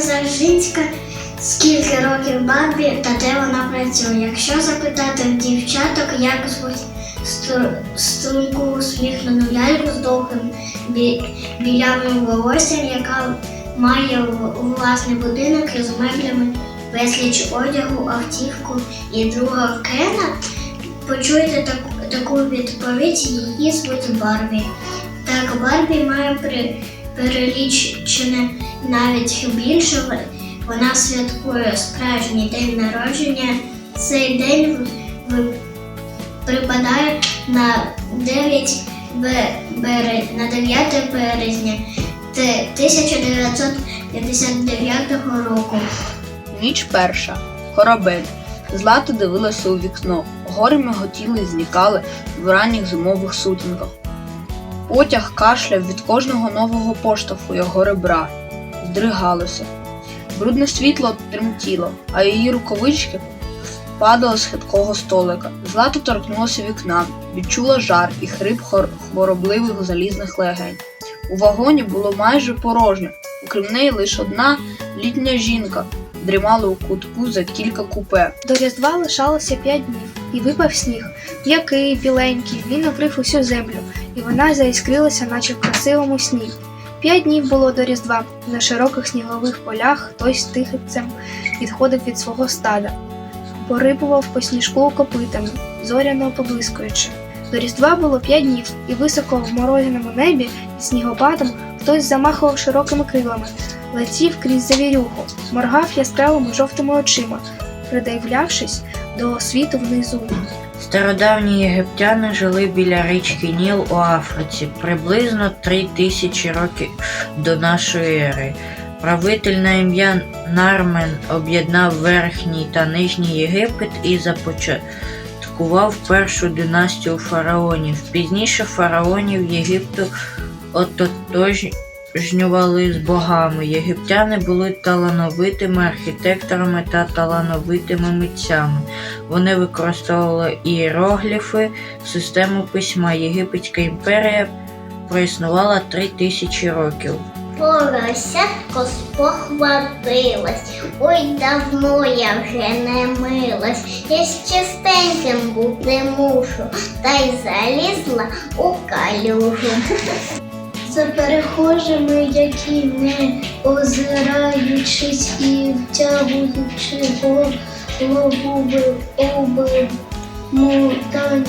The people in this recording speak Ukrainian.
Скажіть, скільки років Барбі та де вона працює? Якщо запитати в дівчаток, як звуть струнку усміхнену ляльку з довгим бі- білявим волоссям, яка має власний будинок із меблями, безліч одягу, автівку і друга Кена, почуєте таку, таку відповідь, її звуть Барбі. Так, Барбі має при, перелічене навіть більше. Вона святкує справжній день народження. Цей день припадає на 9 на 9 березня 1959 року. Ніч перша. Корабель. Злата дивилася у вікно. Гори миготіли і зникали в ранніх зимових сутінках. Потяг кашляв від кожного нового поштовху його ребра, здригалося. Брудне світло тремтіло, а її рукавички падали з хиткого столика. Злата торкнулася вікна, відчула жар і хрип хворобливих залізних легень. У вагоні було майже порожньо, окрім неї лише одна літня жінка дрімала у кутку за кілька купе. До Різдва лишалося п'ять днів, і випав сніг. М'який, біленький, він накрив усю землю, і вона заіскрилася, наче в красивому сні. П'ять днів було до Різдва. На широких снігових полях хтось тихицем відходив від свого стада, порипував по сніжку копитами, зоряно поблискуючи. До Різдва було п'ять днів, і високо в морозяному небі з снігопадом хтось замахував широкими крилами, летів крізь завірюху, моргав яскравими жовтими очима, придивлявшись до світу внизу. Стародавні єгиптяни жили біля річки Ніл у Африці приблизно три тисячі років до нашої ери. Правитель на ім'я Нармен об'єднав Верхній та Нижній Єгипет і започаткував першу династію фараонів. Пізніше фараонів Єгипту ототожнювали з богами. Єгиптяни були талановитими архітекторами та талановитими митцями. Вони використовували іерогліфи, систему письма. Єгипетська імперія проіснувала три тисячі років. Поросятко спохватилась, ой, давно я вже не милась, я з чистеньким бути мушу, та й залізла у калюжу. За перехожими, які не озираючись і втягуючи голову в обмутані